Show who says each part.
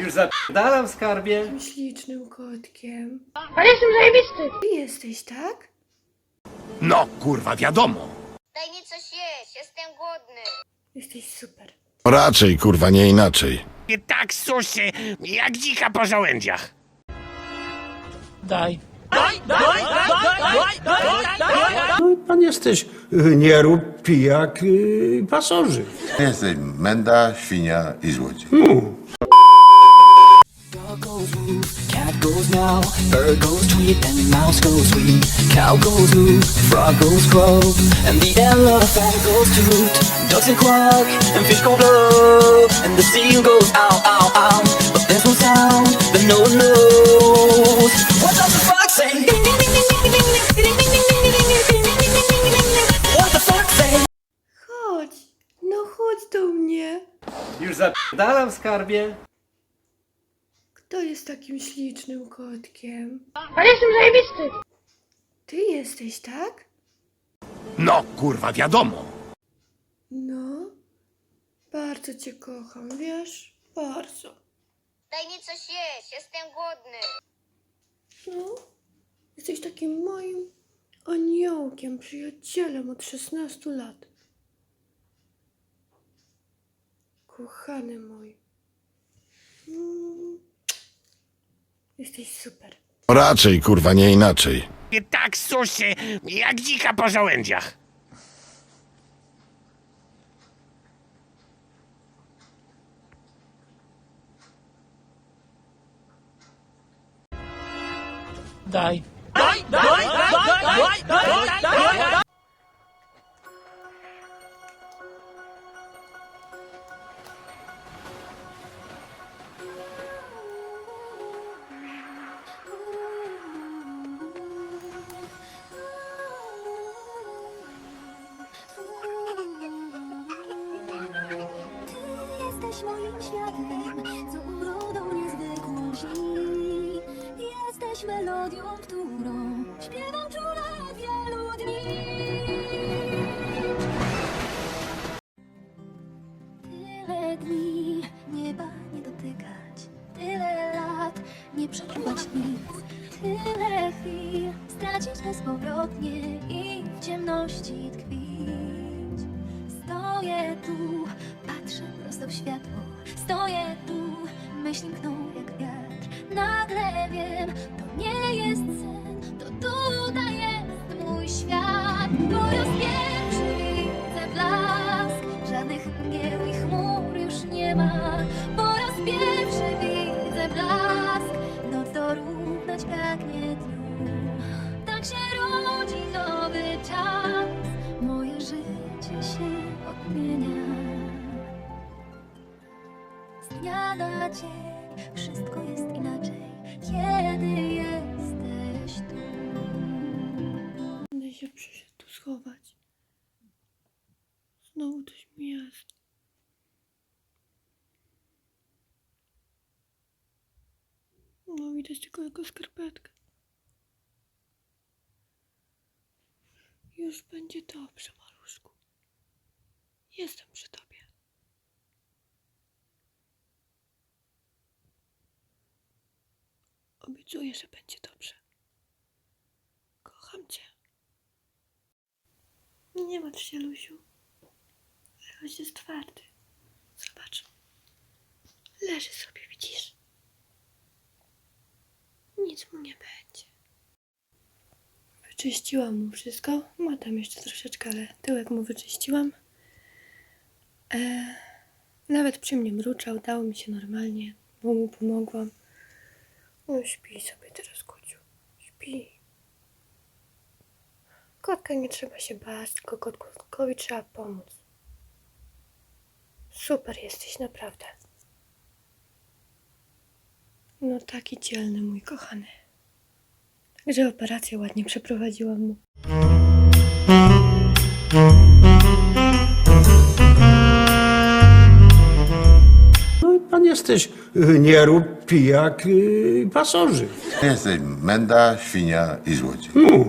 Speaker 1: Już zapadalam skarbie.
Speaker 2: Tym ślicznym kotkiem.
Speaker 3: Ale jestem zajebisty!
Speaker 2: Ty jesteś, tak?
Speaker 4: No, kurwa, wiadomo.
Speaker 5: Daj mi coś jeść, jestem głodny.
Speaker 2: Jesteś super.
Speaker 6: Raczej, kurwa, nie inaczej.
Speaker 4: I tak suszy, jak dzika po żołędziach.
Speaker 7: Daj.
Speaker 8: No i pan jesteś y, nierób, pijak i pasożyt.
Speaker 9: Jesteś menda, świnia i złodziej.
Speaker 7: Now bird goes tweet, and mouse goes tweet. Cow goes moo, frog goes croak, and the elephant goes toot. Ducks and quack, and fish go blow, and the seal goes ow, ow, ow. But there's no sound that no one knows. What does the fox say? What the say?
Speaker 2: No.
Speaker 1: Już zapadalam skarbie.
Speaker 2: Kto jest takim ślicznym kotkiem?
Speaker 3: Ale jestem zajebisty!
Speaker 2: Ty jesteś, tak?
Speaker 4: No, kurwa, wiadomo.
Speaker 2: No. Bardzo cię kocham, wiesz? Bardzo.
Speaker 5: Daj mi coś jeść, jestem głodny.
Speaker 2: No. Jesteś takim moim aniołkiem, przyjacielem od 16 lat. Kochany mój. Mm. Jesteś super.
Speaker 6: Raczej, kurwa, nie inaczej.
Speaker 4: Tak suszy, jak dzika po żołędziach.
Speaker 7: Daj.
Speaker 10: Jesteś moim światem, co urodą niezwykłą brzmi. Jesteś melodią, którą śpiewam czule od wielu dni. Tyle dni nieba nie dotykać, tyle lat nie przeczuwać nic, tyle chwil stracić bezpowrotnie i w ciemności tkwić. Stoję tu, patrzę prosto w światło. Stoję tu, myśli mkną jak wiatr. Nagle wiem, to nie jest sen, to tutaj jest mój świat. Dzień wszystko jest inaczej, kiedy jesteś tu.
Speaker 2: Będę się przyszedł tu schować. Znowu coś mi jest. No widać tylko jego skarpetkę. Już będzie dobrze, maluszku. Jestem przy Obiecuję, że będzie dobrze. Kocham cię. Nie martw się, Lusiu. Lechoś jest twardy. Zobacz. Leży sobie, widzisz? Nic mu nie będzie. Wyczyściłam mu wszystko. Ma tam jeszcze troszeczkę, ale tyłek mu wyczyściłam. E, nawet przy mnie mruczał, dał mi się normalnie, bo mu pomogłam. No śpi sobie teraz, kociu. Śpi. Kotka nie trzeba się bać, tylko kotkowi trzeba pomóc. Super jesteś, naprawdę. No taki dzielny, mój kochany. Także operację ładnie przeprowadziłam mu.
Speaker 8: Jesteś y, nierób, pijak i pasożyt.
Speaker 9: Jesteś menda, świnia i złodziej.
Speaker 8: No.